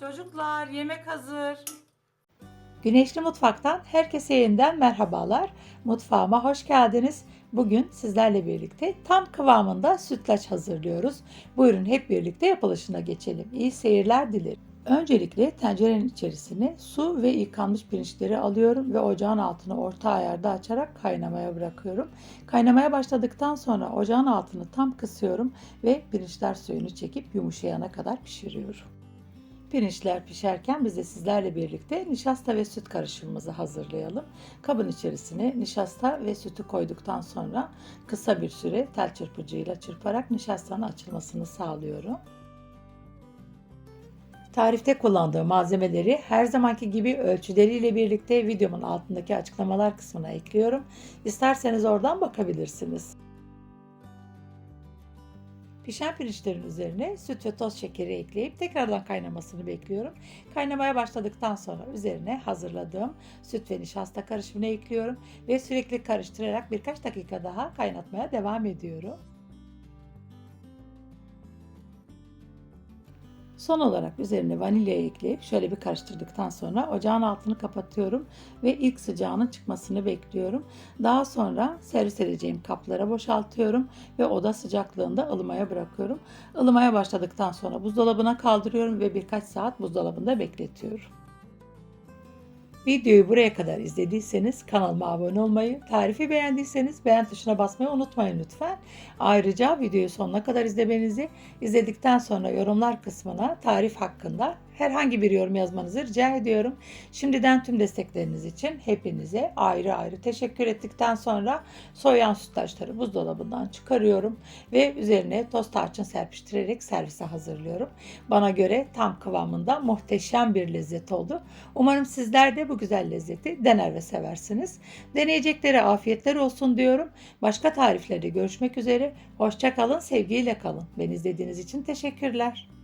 Çocuklar yemek hazır. Güneşli Mutfak'tan herkese yeniden merhabalar. Mutfağıma hoş geldiniz. Bugün sizlerle birlikte tam kıvamında sütlaç hazırlıyoruz. Buyurun hep birlikte yapılışına geçelim. İyi seyirler dilerim. Öncelikle tencerenin içerisine su ve yıkanmış pirinçleri alıyorum ve ocağın altını orta ayarda açarak kaynamaya bırakıyorum. Kaynamaya başladıktan sonra ocağın altını tam kısıyorum ve pirinçler suyunu çekip yumuşayana kadar pişiriyorum. Pirinçler pişerken biz de sizlerle birlikte nişasta ve süt karışımımızı hazırlayalım. Kabın içerisine nişasta ve sütü koyduktan sonra kısa bir süre tel çırpıcıyla çırparak nişastanın açılmasını sağlıyorum. Tarifte kullandığım malzemeleri her zamanki gibi ölçüleriyle birlikte videomun altındaki açıklamalar kısmına ekliyorum. İsterseniz oradan bakabilirsiniz. Pişen pirinçlerin üzerine süt ve toz şekeri ekleyip tekrardan kaynamasını bekliyorum. Kaynamaya başladıktan sonra üzerine hazırladığım süt ve nişasta karışımını ekliyorum ve sürekli karıştırarak birkaç dakika daha kaynatmaya devam ediyorum. Son olarak üzerine vanilya ekleyip şöyle bir karıştırdıktan sonra ocağın altını kapatıyorum ve ilk sıcağının çıkmasını bekliyorum. Daha sonra servis edeceğim kaplara boşaltıyorum ve oda sıcaklığında ılımaya bırakıyorum. Ilımaya başladıktan sonra buzdolabına kaldırıyorum ve birkaç saat buzdolabında bekletiyorum. Videoyu buraya kadar izlediyseniz kanalıma abone olmayı, tarifi beğendiyseniz beğen tuşuna basmayı unutmayın lütfen. Ayrıca videoyu sonuna kadar izlemenizi, izledikten sonra yorumlar kısmına tarif hakkında herhangi bir yorum yazmanızı rica ediyorum. Şimdiden tüm destekleriniz için hepinize ayrı ayrı teşekkür ettikten sonra soğuyan sütlaçları buzdolabından çıkarıyorum ve üzerine toz tarçın serpiştirerek servise hazırlıyorum. Bana göre tam kıvamında muhteşem bir lezzet oldu. Umarım sizler de bu güzel lezzeti dener ve seversiniz. Deneyeceklere afiyetler olsun diyorum. Başka tariflerde görüşmek üzere. Hoşça kalın, sevgiyle kalın. Beni izlediğiniz için teşekkürler.